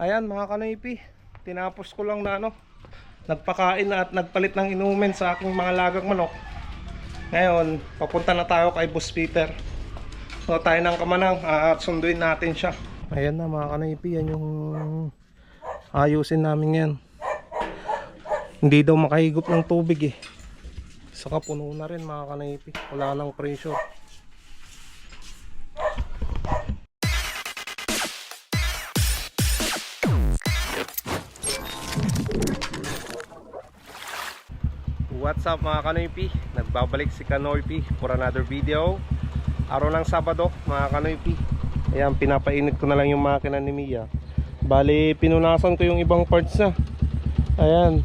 Ayan mga kanoypi, tinapos ko lang na ano, nagpakain na at nagpalit ng inumin sa aking mga lagang manok. Ngayon, papunta na tayo kay Boss Peter. So tayo ng kamanang at sunduin natin siya. Ayan na mga kanoypi, yan yung ayusin namin yan. Hindi daw makahigop ng tubig eh. Saka puno na rin mga kanoypi, wala nang pressure. What's up mga Kanoypi? Nagbabalik si Kanoypi for another video. Araw ng Sabado mga Kanoypi. Ayan, pinapainit ko na lang yung makina ni Mia. Bali, pinunasan ko yung ibang parts na Ayan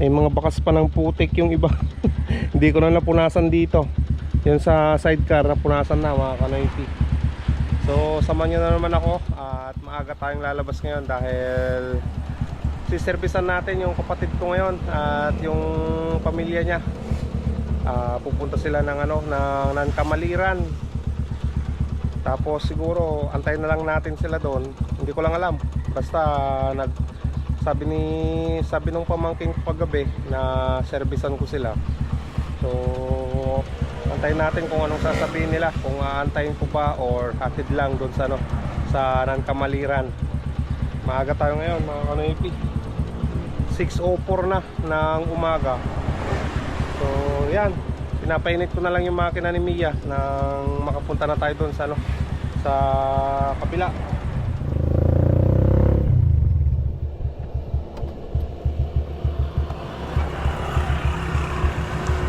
May mga bakas pa ng putik yung iba. Hindi ko na napunasan dito. Yun sa sidecar, napunasan na mga Kanoypi. So, samahan nyo na naman ako At maaga tayong lalabas ngayon dahil siservisan natin yung kapatid ko ngayon at yung pamilya niya. Ah, pupunta sila ng ano ng, ng tapos siguro antayin na lang natin sila doon. Hindi ko lang alam. Basta nag sabi ni sabi nung pamangking paggabi na servisan ko sila. So antayin natin kung anong sasabihin nila. Kung aantayin ko pa or hatid lang doon sa ano sa nan kamaliran. Maaga tayo ngayon mga kanoipi 6.04 na ng umaga. So yan. Pinapainit ko na lang yung makina ni Mia nang makapunta na tayo doon sa ano sa kabila.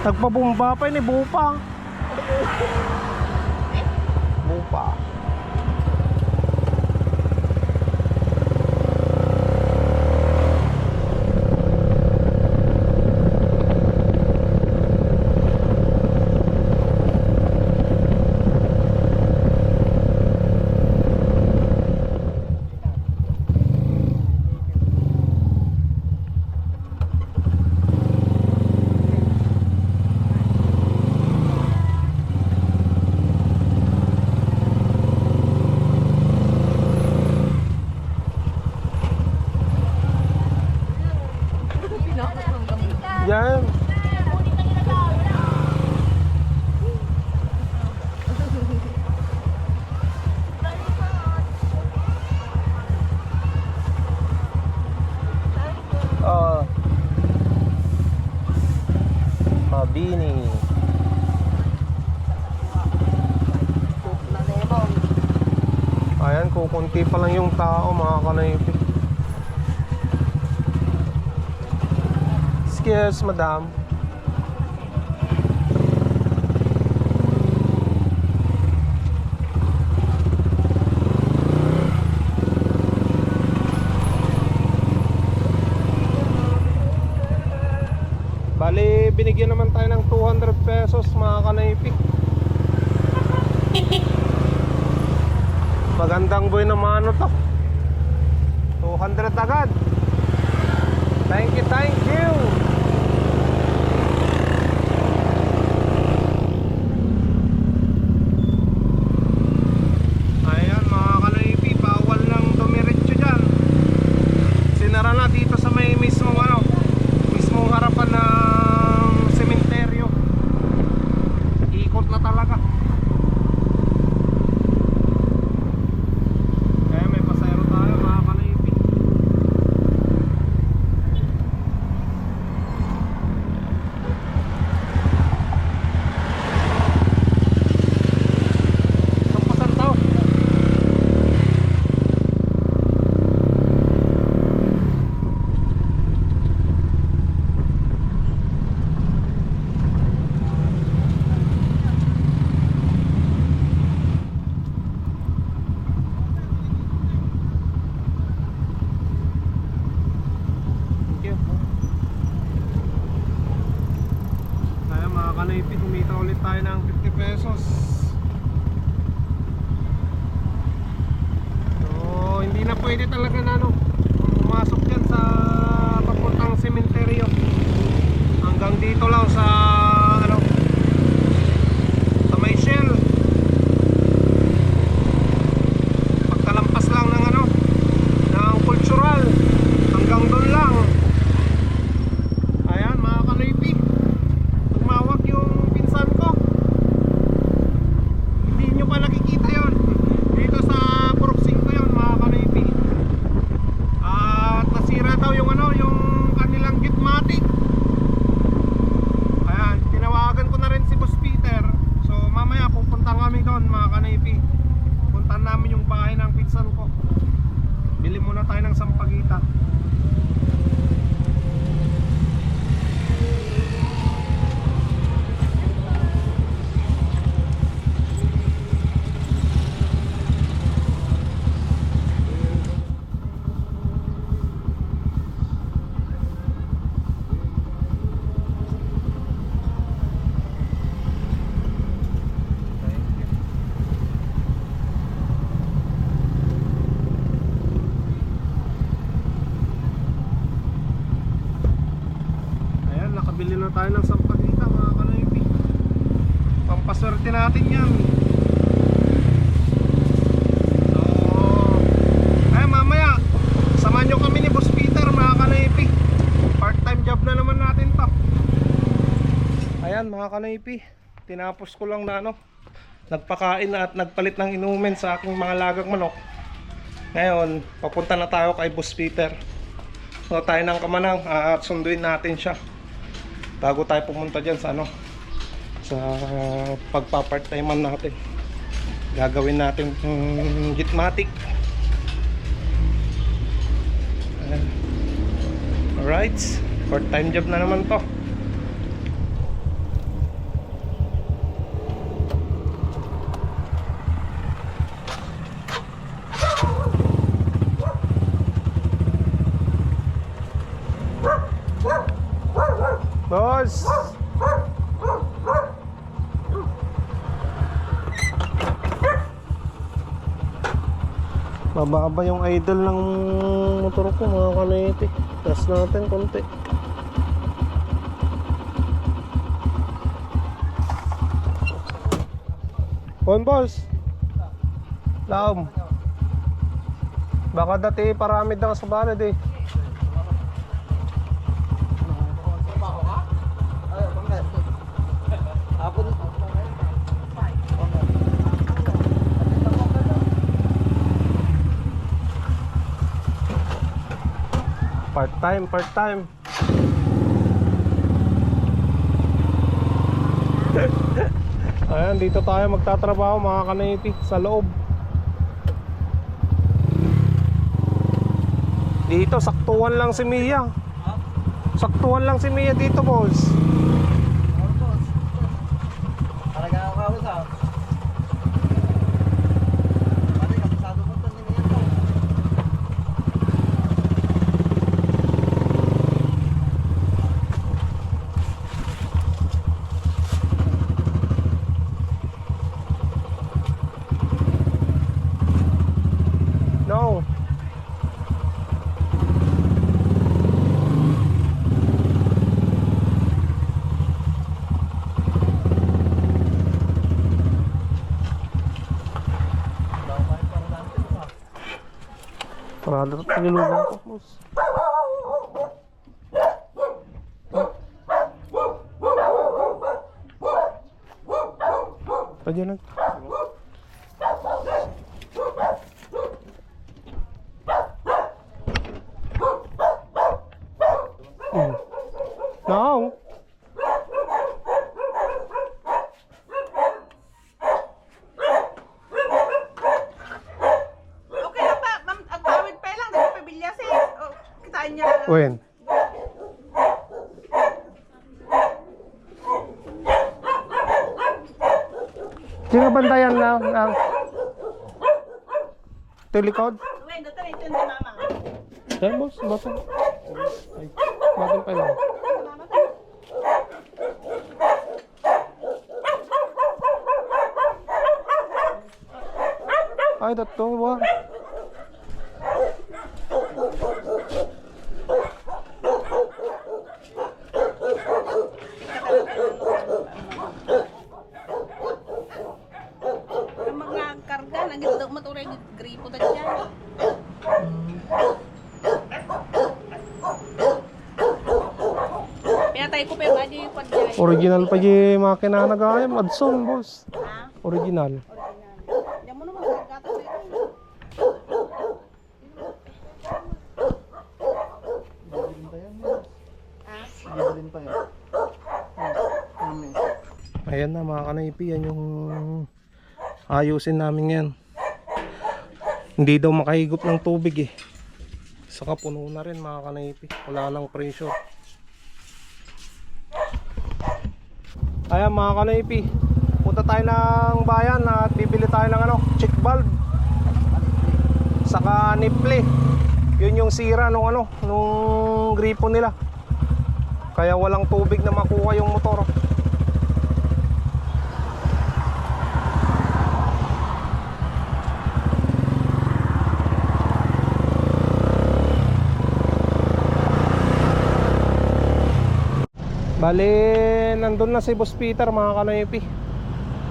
Nagpabumba pa ni Bupa Bupa Kukunti pa lang yung tao mga kanaypi. Excuse, madam. Bali, binigyan naman tayo ng 200 pesos mga kanaypi. Magandang boy naman ano to. 200 agad. Thank you, thank you. Tayo ng Sampaguita mga kanoypi. Pampaswerte natin yan. So, ay mamaya, samahan nyo kami ni Boss Peter mga kanoypi. Part-time job na naman natin to. Ayan mga tinapos ko lang na ano, nagpakain na at nagpalit ng inumin sa aking mga lagang manok. Ngayon, papunta na tayo kay Boss Peter. So tayo ng kamanang ah, at sunduin natin siya bago tayo pumunta dyan sa ano sa pagpa-part-timean natin. Gagawin natin yung gitmatic alright. Part-time job na naman to Boss! Mababa yung idol ng motor ko mga kanete. Gas natin konti. Pon boss. Laom. Baka dati parami daw sa banad eh. Part time, part time. Ayan, dito tayo magtatrabaho mga kanaypi sa loob. Dito, saktuhan lang si Mia. Saktuhan lang si Mia dito, boss. Talaga ako ako sa. Pati kapasado mo to ni Mia to. No. Daw pa rin para natin pa. Parada at nilulugan ko, boss. Pwede lang. No. Okay lang pa, ma'am, ang tawid pa lang, di ba pabilya si, oh, kitain niya. When? Sino bantayan na ng Telikod? Ngayon, dito na ito ni mama. Yan boss, bato. Ay, bato pa lang. Ay, dato, war. Ang mga karga, nagito mo ito rin, gripo na dyan. Pinatay ko pa yung badyo yung padjay. Original pa yung makina na gayam. Adson, boss. Original. Ayan na mga kanaypi, yan yung ayusin namin yan. Hindi daw makahigop ng tubig eh. Saka puno na rin mga kanaypi. Wala nang pressure. Ayan mga kanaypi. Punta tayo ng bayan at bibili tayo ng ano, check valve. Saka nipple. Yun yung sira nung ano, nung gripo nila. Kaya walang tubig na makuha yung motor. Bali, nandun na si Boss Peter mga kanoypi.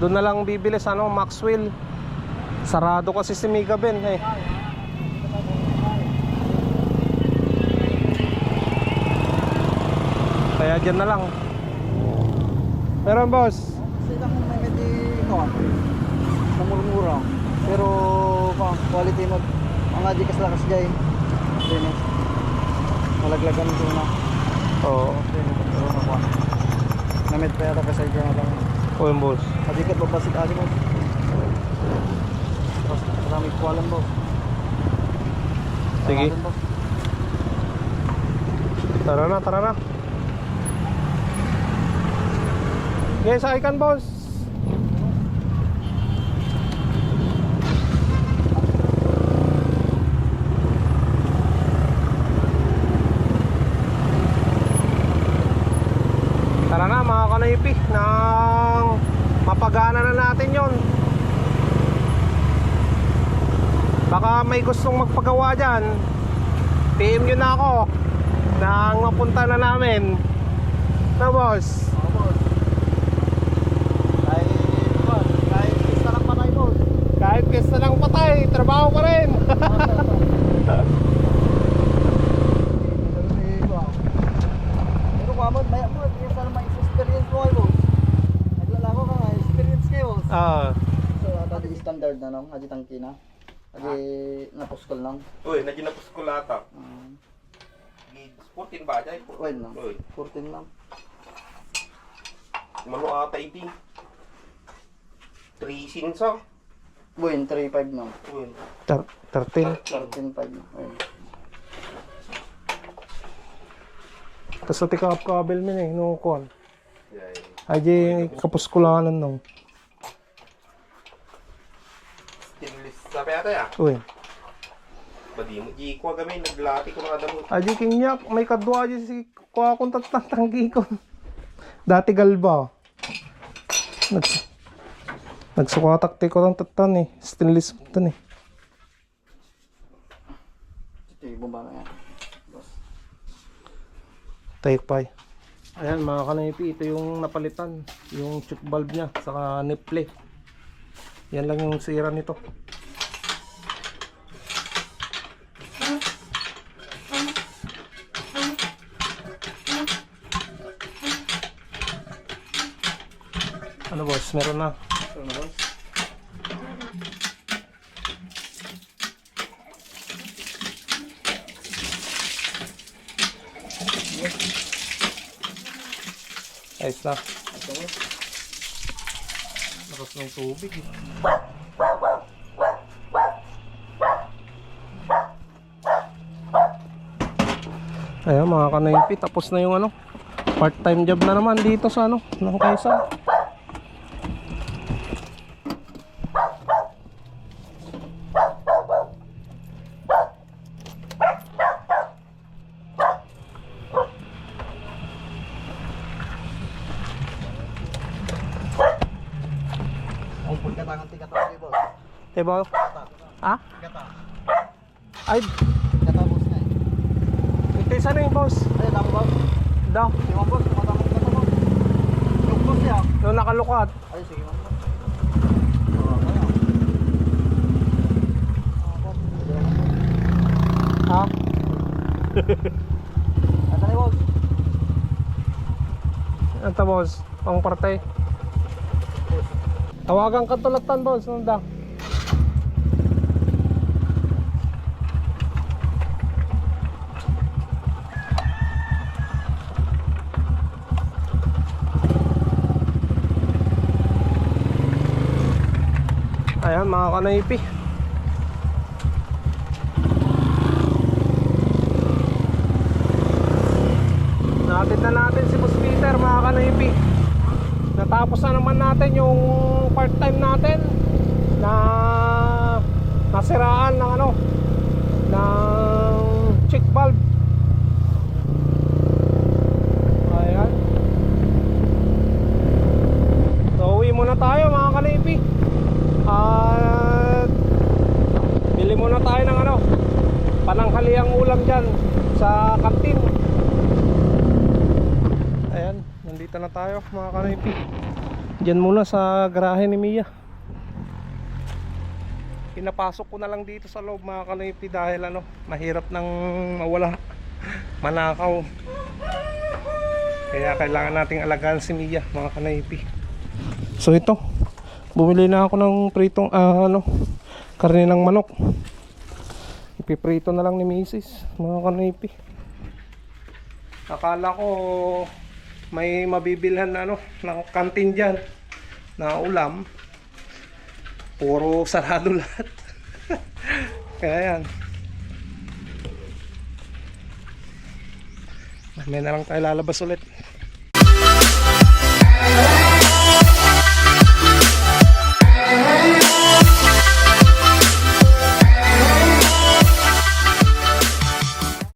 Doon na lang bibili sa ano, Maxwell. Sarado kasi si Mega Ben eh. Kaya dyan na lang. Meron boss. Sila kung may medyo ko. Namurmura. Pero pa quality mo. Ang adi kas lakas gay. Malaglagan ko na. Oo. Dinis. Pa yata kasi dyan lang. Oh, yung boss. Adi kat babasik adi mo. Tapos marami ko alam mo. Sige. Tara na, tara na. Yes, I can boss. Kanaypi nang mapagana na natin yon. Baka may gustong magpagawa dyan. PM nyo na ako. Nang mapunta na namin. Na boss. Kahit, lang pista ng patay Trabaho pa rin Pero kamot, may mo, yung sana may experience mo kayo boss. Naglalako ka nga, experience kayo boss. Ah, So, standard na nung, ati tangki na. Ati napuskol lang. Uy, naginapos ko lata Um, 14 ba dyan? Wait na. Uy, 14 lang. mano ata iting 3 sinsa Buin, 3.5 na. Uy 13 13.5 na. Ayun. Tapos natin kabel min eh Nung kuhan Ay di lang nung Stainless sa pera ya. Uy Badi mo di ko kami naglati ko na damo. Ay di kinyak May kadwa di si Kuha kong tatanggi ko Dati galba Nags Nagsukatakti ko ng tatan eh Stainless mo tan eh na yan. Boss. Take pie. Ayan mga kanaypi, ito yung napalitan. Yung choke valve niya, saka nipple. Yan lang yung sira nito. Ano boss, meron na. So, na boss. Ayos na. Ito boss. Lakas ng tubig eh. Ayan mga kanaypi, tapos na yung ano part-time job na naman dito sa ano ng Quezon. Diba? Ah? Kata. Ay, Kata boss na eh. ito isa na yung boss. Ay, tama boss. Daw, mga boss, kumatangan kata boss. Yung boss niya. yung nakalukat. Ay, sige boss. Ha? Ata na boss. Ito boss, pang parte. Tawagan ka tulatan boss, ano mga kanaypi. Natin na natin si Boss Peter mga kanaypi. Natapos na naman natin yung part time natin na nasiraan ng ano ng check valve. Muna tayo mga kalipi at bili muna tayo ng ano pananghaliang ulam dyan sa kantin. Ayan, nandito na tayo mga kanipi. Diyan muna sa garahe ni Mia. Pinapasok ko na lang dito sa loob mga kanipi dahil ano, mahirap nang mawala manakaw. Kaya kailangan nating alagaan si Mia mga kanipi. So ito, bumili na ako ng pritong ah, ano, karne ng manok. Ipiprito na lang ni Mrs. mga kanipi. Akala ko may mabibilhan na ano, ng kantin dyan na ulam. Puro sarado lahat. Kaya yan. Mamaya na lang tayo lalabas ulit.